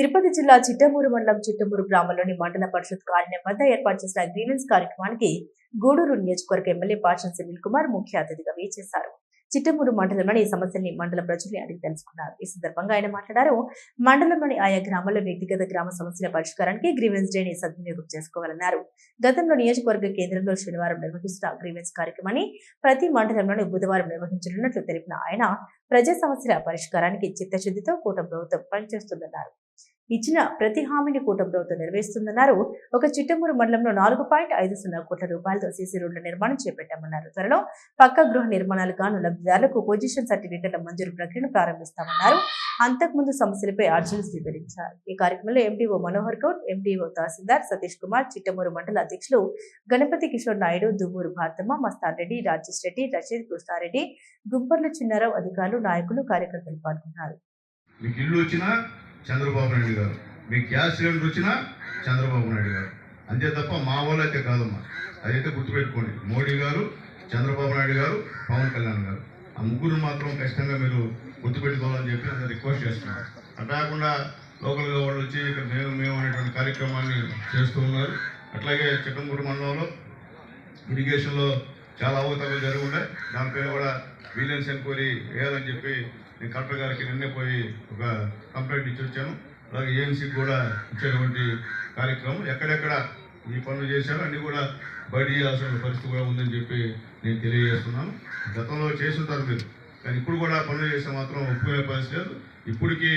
తిరుపతి జిల్లా చిట్టమూరు మండలం చిట్టమూరు గ్రామంలోని మండల పరిషత్ కార్యాలయం వద్ద ఏర్పాటు చేసిన గ్రీవెన్స్ కార్యక్రమానికి గూడూరు నియోజకవర్గ ఎమ్మెల్యే పాషన్ సునీల్ కుమార్ ముఖ్య అతిథిగా వేచేశారు చిట్టమూరు మండలంలోని సమస్యల్ని మండల ప్రజల్ని అడిగి తెలుసుకున్నారు. ఈ సందర్భంగా ఆయన మాట్లాడారు. మండలంలోని ఆయా గ్రామాల్లో వ్యక్తిగత గ్రామ సమస్యల పరిష్కారానికి గ్రీవెన్స్ డేని సద్వినియోగం చేసుకోవాలన్నారు. గతంలో నియోజకవర్గ కేంద్రంలో శనివారం నిర్వహిస్తున్న గ్రీవెన్స్ కార్యక్రమాన్ని ప్రతి మండలంలోని బుధవారం నిర్వహించనున్నట్లు తెలిపిన ఆయన ప్రజా సమస్యల పరిష్కారానికి చిత్తశుద్ధితో కూటమి ప్రభుత్వం పనిచేస్తుందన్నారు. ఇచ్చిన ప్రతి హామీని కూటమి ప్రభుత్వం నెరవేరుస్తుందన్నారు. ఒక చిట్టమూరు మండలంలో నాలుగు పాయింట్ ఐదు సున్నా కోట్ల రూపాయలతో సీసీ రోడ్ల నిర్మాణం చేపట్టామన్నారు. త్వరలో పక్క గృహ నిర్మాణాలు గాను లబ్ధిదారులకు పొజిషన్ సర్టిఫికెట్ల మంజూరు ప్రక్రియను ప్రారంభిస్తామన్నారు. అంతకుముందు సమస్యలపై అర్జీలు స్వీకరించారు. ఈ కార్యక్రమంలో ఎంపీఓ మనోహర్ గౌడ్ ఎంపీఓ తహసీల్దార్ సతీష్ కుమార్ చిట్టమూరు మండల అధ్యక్షులు గణపతి కిషోర్ నాయుడు దువ్వూరు భారతమ్మ మస్తాన్ రెడ్డి రాజేష్ రెడ్డి రషీద్ కృష్ణారెడ్డి గుంపర్ల చిన్నారావు అధికారులు నాయకులు కార్యకర్తలు పాల్గొన్నారు. చంద్రబాబు నాయుడు గారు. మీకు గ్యాస్ సిలిండర్ వచ్చినా చంద్రబాబు నాయుడు గారు. అంతే తప్ప మా వాళ్ళు అయితే కాదమ్మా. అదైతే గుర్తుపెట్టుకోండి. మోడీ గారు చంద్రబాబు నాయుడు గారు పవన్ కళ్యాణ్ గారు. ఆ ముగ్గురు మాత్రం ఖచ్చితంగా మీరు గుర్తుపెట్టుకోవాలని చెప్పి నేను రిక్వెస్ట్ చేస్తున్నాను. అట్లా కాకుండా లోకల్గా వాళ్ళు వచ్చి ఇక్కడ మేము మేము అనేటువంటి కార్యక్రమాన్ని చేస్తూ ఉన్నారు. అట్లాగే చిట్టంపూడి మండలంలో ఇరిగేషన్లో చాలా అవకతవకలు జరిగి ఉన్నాయి దానిపైన కూడా విజిలెన్స్ ఎంక్వైరీ వేయాలని చెప్పి నేను కలెక్టర్ గారికి నిన్నే పోయి ఒక కంప్లైంట్ ఇచ్చి వచ్చాను. అలాగే ఏఎన్సీకి కూడా ఇచ్చేటువంటి కార్యక్రమం ఎక్కడెక్కడ ఈ పనులు చేశారో అన్నీ కూడా బయట చేయాల్సిన పరిస్థితి కూడా ఉందని చెప్పి నేను తెలియజేస్తున్నాను. గతంలో చేస్తుంటారు మీరు కానీ ఇప్పుడు కూడా పనులు చేస్తే మాత్రం ఒప్పుకునే పరిస్థితి లేదు. ఇప్పటికీ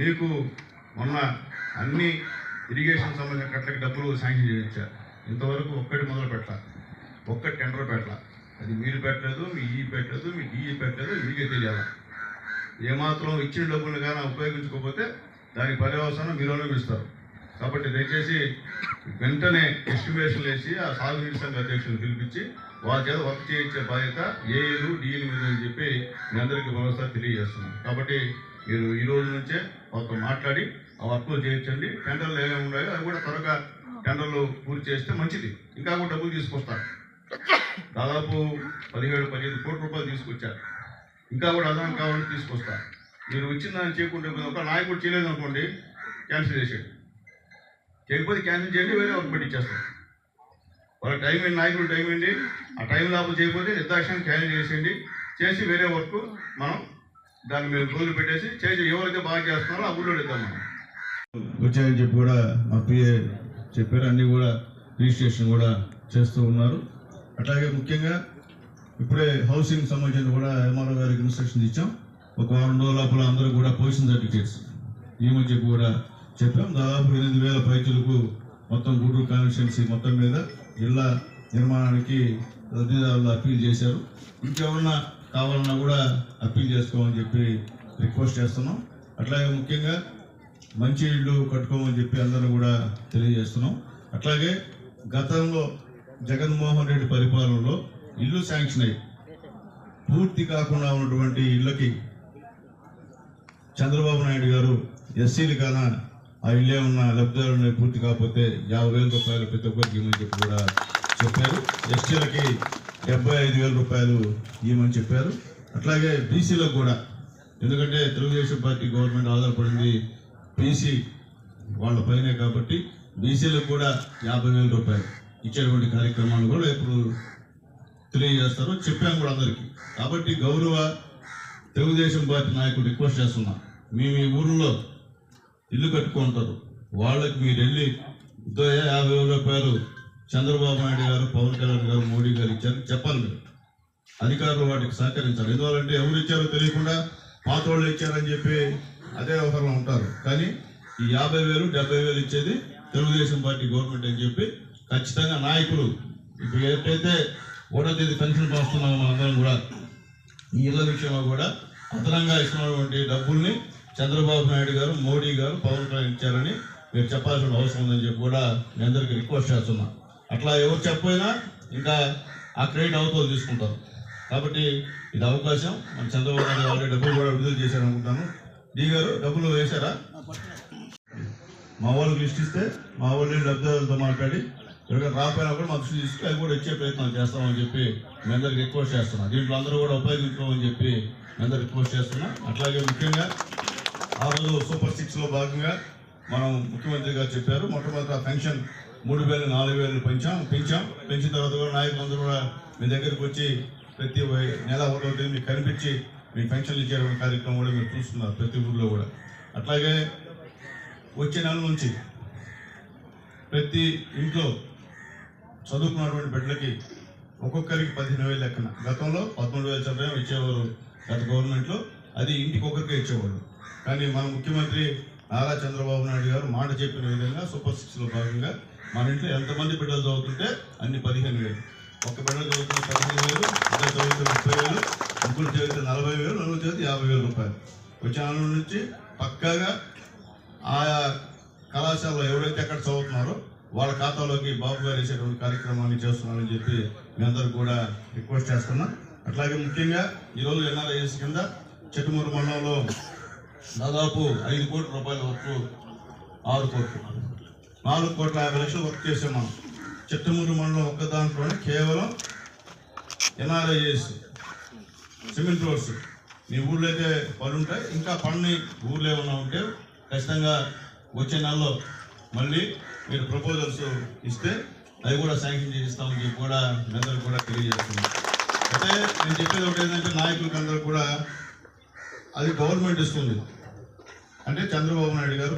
మీకు మొన్న అన్ని ఇరిగేషన్ సంబంధించిన కట్టలకు డబ్బులు శాంక్షన్ చేయించారు ఇంతవరకు ఒక్కటి మొదలు పెట్టాలి ఒక్క టెండర్ పెట్టాల. అది మీరు పెట్టలేదు మీ ఈ పెట్టలేదు మీ డిఈ పెట్టలేదు మీకే తెలియాలి. ఏమాత్రం ఇచ్చిన డబ్బులు కానీ ఉపయోగించుకోకపోతే దానికి పర్యవసానం మీరు అనుభవిస్తారు కాబట్టి దయచేసి వెంటనే ఎస్టిమేషన్ వేసి ఆ సాగునీటి సంఘ అధ్యక్షులు పిలిపించి వారి చేత వర్క్ చేయించే బాధ్యత ఏలు డీఎల్ మీద అని చెప్పి మీ అందరికీ మరోసారి తెలియజేస్తున్నాను. కాబట్టి మీరు ఈ రోజు నుంచే వాళ్ళతో మాట్లాడి ఆ వర్క్లు చేయించండి. టెండర్లు ఏమేమి ఉన్నాయో అవి కూడా త్వరగా టెండర్లు పూర్తి చేస్తే మంచిది. ఇంకా కూడా డబ్బులు తీసుకొస్తారు దాదాపు పదిహేడు పదిహేను కోట్ల రూపాయలు తీసుకొచ్చారు. ఇంకా కూడా అదనం కావాలని తీసుకొస్తారు మీరు వచ్చిందని చేయకుంటే ఒక నాయకుడు చేయలేదు అనుకోండి క్యాన్సిల్ చేసేయండి. చేయకపోతే క్యాన్సిల్ చేయండి వేరే వర్క్ పెట్టించేస్తారు వాళ్ళ టైం ఏంటి? నాయకుడు టైం ఏంటి? ఆ టైం లాభం చేయకపోతే నిర్దాక్షణ క్యాన్సిల్ చేసేయండి. చేసి వేరే వర్క్ మనం దాన్ని మీరు రోజులు పెట్టేసి చేసి ఎవరైతే బాగా చేస్తున్నారో ఆ ఊళ్ళో ఇద్దాం మనం. వచ్చాయని చెప్పి కూడా మా పిఏ చెప్పారు. అన్నీ కూడా రిజిస్ట్రేషన్ కూడా చేస్తూ ఉన్నారు. అట్లాగే ముఖ్యంగా ఇప్పుడే హౌసింగ్ సంబంధించిన కూడా ఎంఆర్ఓ గారికి ఇన్స్ట్రక్షన్స్ ఇచ్చాం. ఒక వారం రోజుల లోపల అందరూ కూడా పొజిషన్ సర్టిఫికేట్స్ ఏమని చెప్పి కూడా చెప్పాం. దాదాపు ఎనిమిది వేల పైచులకు మొత్తం గూడూరు కాన్స్టిట్యున్సీ మొత్తం మీద జిల్లా నిర్మాణానికి లబ్ధిదారులు అప్పీల్ చేశారు. ఇంకెవరన్నా కావాలన్నా కూడా అప్పీల్ చేసుకోమని చెప్పి రిక్వెస్ట్ చేస్తున్నాం. అట్లాగే ముఖ్యంగా మంచి ఇళ్ళు కట్టుకోమని చెప్పి అందరూ కూడా తెలియజేస్తున్నాం. అట్లాగే గతంలో జగన్మోహన్ రెడ్డి పరిపాలనలో ఇల్లు శాంక్షన్ అయ్యి పూర్తి కాకుండా ఉన్నటువంటి ఇళ్ళకి చంద్రబాబు నాయుడు గారు ఎస్సీలు కాన ఆ ఇల్లే ఉన్న లబ్ధిదారులు పూర్తి కాకపోతే యాభై వేల రూపాయలు ప్రతి ఒక్కరికి ఇవ్వమని చెప్పి కూడా చెప్పారు. ఎస్టీలకి డెబ్బై ఐదు వేల రూపాయలు ఇవ్వమని చెప్పారు. అట్లాగే బీసీలకు కూడా ఎందుకంటే తెలుగుదేశం పార్టీ గవర్నమెంట్ ఆధారపడింది బీసీ వాళ్ళ పైనే కాబట్టి బీసీలకు కూడా యాభై వేల రూపాయలు. ఇచ్చేటువంటి కార్యక్రమాలు కూడా ఇప్పుడు తెలియజేస్తారు. చెప్పాం కూడా అందరికీ. కాబట్టి గౌరవ తెలుగుదేశం పార్టీ నాయకుడు రిక్వెస్ట్ చేస్తున్నా. మీ మీ ఊళ్ళో ఇల్లు కట్టుకుంటారు. వాళ్ళకి మీరు వెళ్ళి యాభై వేల రూపాయలు చంద్రబాబు నాయుడు గారు పవన్ కళ్యాణ్ గారు మోడీ గారు ఇచ్చారు చెప్పాలి మీరు. అధికారులు వాటికి సహకరించాలి. ఎందువల్లంటే ఎవరు ఇచ్చారో తెలియకుండా పాత వాళ్ళు ఇచ్చారని చెప్పి అదే వ్యవహారంలో ఉంటారు. కానీ ఈ యాభై వేలు డెబ్బై వేలు ఇచ్చేది తెలుగుదేశం పార్టీ గవర్నమెంట్ అని చెప్పి ఖచ్చితంగా నాయకులు. ఇప్పుడు ఎప్పుడైతే ఒకటో తేదీ పెన్షన్ వస్తున్నామో మనందరం కూడా ఈ ఇళ్ళ విషయంలో కూడా అదనంగా ఇస్తున్నటువంటి డబ్బుల్ని చంద్రబాబు నాయుడు గారు మోడీ గారు పవన్ కళ్యాణ్ ఇచ్చారని మీరు చెప్పాల్సిన అవసరం ఉందని చెప్పి కూడా మీ అందరికీ రిక్వెస్ట్ చేస్తున్నా. అట్లా ఎవరు చెప్పపోయినా ఇంకా ఆ క్రెడిట్ అవతల తీసుకుంటారు. కాబట్టి ఇది అవకాశం. మన చంద్రబాబు నాయుడు ఆల్రెడీ డబ్బులు కూడా విడుదల చేశారు అనుకుంటాను. డీ గారు డబ్బులు వేశారా? మా వాళ్ళకి లిస్ట్ ఇస్తే మా వాళ్ళు లబ్ధిదారులతో మాట్లాడి ఎవరికైనా రాకపోయినా కూడా మా దృష్టి తీసుకుని అవి కూడా వచ్చే ప్రయత్నం చేస్తామని చెప్పి మీ అందరికి రిక్వెస్ట్ చేస్తున్నా. దీంట్లో అందరూ కూడా ఉపయోగించుకోమని చెప్పి మీ అందరికి రిక్వెస్ట్ చేస్తున్నా. అట్లాగే ముఖ్యంగా ఆ రోజు సూపర్ సిక్స్లో భాగంగా మనం ముఖ్యమంత్రి గారు చెప్పారు మొట్టమొదటి ఆ పెన్షన్ మూడు వేలు నాలుగు వేలు పెంచాం పెంచాం. పెంచిన తర్వాత కూడా నాయకులందరూ కూడా మీ దగ్గరికి వచ్చి ప్రతి నెల ఒకటో తేదీ మీకు కనిపించి మీ పెన్షన్లు ఇచ్చే కార్యక్రమం కూడా మీరు చూస్తున్నారు ప్రతి ఊర్లో కూడా. అట్లాగే వచ్చే నెల నుంచి ప్రతి ఇంట్లో చదువుకున్నటువంటి బిడ్డలకి ఒక్కొక్కరికి పదిహేను వేలు లెక్కన. గతంలో పదమూడు వేల చదువు ఇచ్చేవారు గత గవర్నమెంట్లో. అది ఇంటికి ఒక్కరికే ఇచ్చేవాళ్ళు. కానీ మన ముఖ్యమంత్రి నారా చంద్రబాబు నాయుడు గారు మాట చెప్పిన విధంగా సూపర్ సిక్స్లో భాగంగా మన ఇంట్లో ఎంతమంది బిడ్డలు చదువుతుంటే అన్ని పదిహేను వేలు. ఒక బిడ్డ చదువుతున్న పదిహేను వేలు ఇద్దరు చదివితే ముప్పై వేలు ముగ్గురు చదివితే నలభై వేలు నలుగురు చదివితే యాభై వేల రూపాయలు. వచ్చే నుంచి పక్కాగా ఆయా కళాశాలలో ఎవరైతే ఎక్కడ చదువుతున్నారో వాళ్ళ ఖాతాలోకి బాబు గారు వేసేటువంటి కార్యక్రమాన్ని చేస్తున్నారని చెప్పి మీ అందరూ కూడా రిక్వెస్ట్ చేస్తున్నాం. అట్లాగే ముఖ్యంగా ఈరోజు ఎన్ఆర్ఐఎస్ కింద చెట్టుమూరు మండలంలో దాదాపు ఐదు కోట్ల రూపాయల వరకు ఆరు కోట్లు నాలుగు కోట్ల యాభై లక్షలు వర్క్ చేసాం మనం. చెట్టుమూరు మండలం ఒక్క దాంట్లోనే కేవలం ఎన్ఆర్ఐఎస్ సిమెంట్ రోడ్స్. మీ ఊళ్ళో అయితే పనులు ఉంటాయి ఇంకా పని ఊళ్ళో ఏమన్నా ఉంటే ఖచ్చితంగా వచ్చే నెలలో మళ్ళీ మీరు ప్రపోజల్స్ ఇస్తే అవి కూడా శాంక్షన్ చేస్తాం చెప్పి కూడా మీ కూడా తెలియజేస్తున్నాం అయితే నేను చెప్పేది ఒకటి ఏంటంటే నాయకులకు అందరూ కూడా అది గవర్నమెంట్ ఇస్తుంది. అంటే చంద్రబాబు నాయుడు గారు